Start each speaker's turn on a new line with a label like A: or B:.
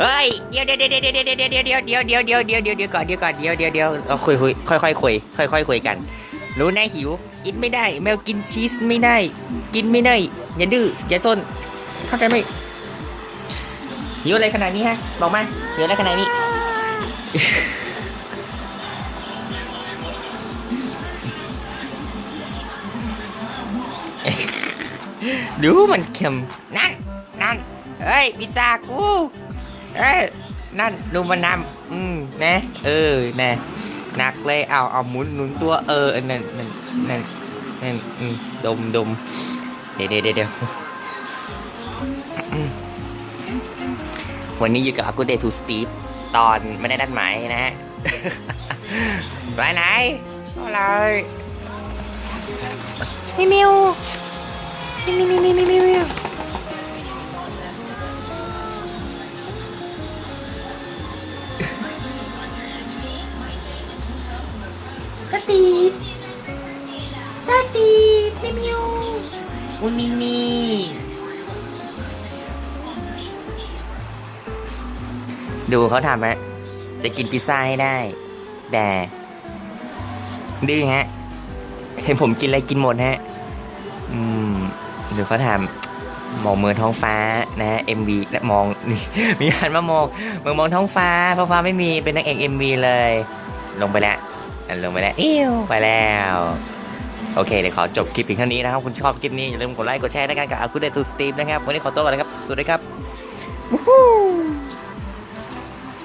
A: เฮ้ยเดี๋ยวเดี๋ยวเดี๋ยวเดี๋ยวเดี๋ยวเดี๋ยวเดี๋ยวเดี๋ยวเดี๋ยวเดี๋ยวเดี๋ยวเดี๋ยวเดี๋ยวก่อนเดี๋ยวก่อนเดี๋ยวเดี๋ยวเดี๋ยวเราคุยคุยค่อยค่อยคุยค่อยค่อยคุยกัน รู้นะหิว กินไม่ได้ แมวกินชีสไม่ได้ กินไม่ได้ อย่าดื้ออย่าซนเข้าใจไหมหิวอะไรขนาดนี้ฮะบอกมาหิวอะไรขนาดนี้ดูมันเค็มนั่นนั่นเฮ้ยพิซซ่ากู เอ้ยนั่นดูมันนำอืมนะเออนะหนักเลยเอาเอาหมุนหนุนตัวเออนั่นนั่นนั่นนั่นอืมดมดมเดี๋ยวเดี๋ยวเดี๋ยววันนี้อยู่กับ Good Day to Steve ตอนไม่ได้นัดหมายนะฮะไปไหนอะไรมิวมิวมิว ตีฟสตีฟมิวมิวอุมินีดูเขาทำฮะจะกินพิซซ่าให้ได้ แต่ดื้อฮะ เห็นผมกินอะไรกินหมดฮะ อืมเดี๋ยวเขาถามมองเมืองท้องฟ้านะฮะ MV และมองมีหันมามองเมืองมองท้องฟ้าท้องฟ้าไม่มีเป็นนางเอก MV เลย ลงไปแล้ว อันลงไปแล้วอิ้วไปแล้ว โอเคเดี๋ยวขอจบคลิปเพียงเท่านี้นะครับ คุณชอบคลิปนี้อย่าลืมกดไลค์กดแชร์ด้วยกันกับอาคุเดตูสตีมนะครับ วันนี้ขอตัวก่อนนะครับ สวัสดีครับวู้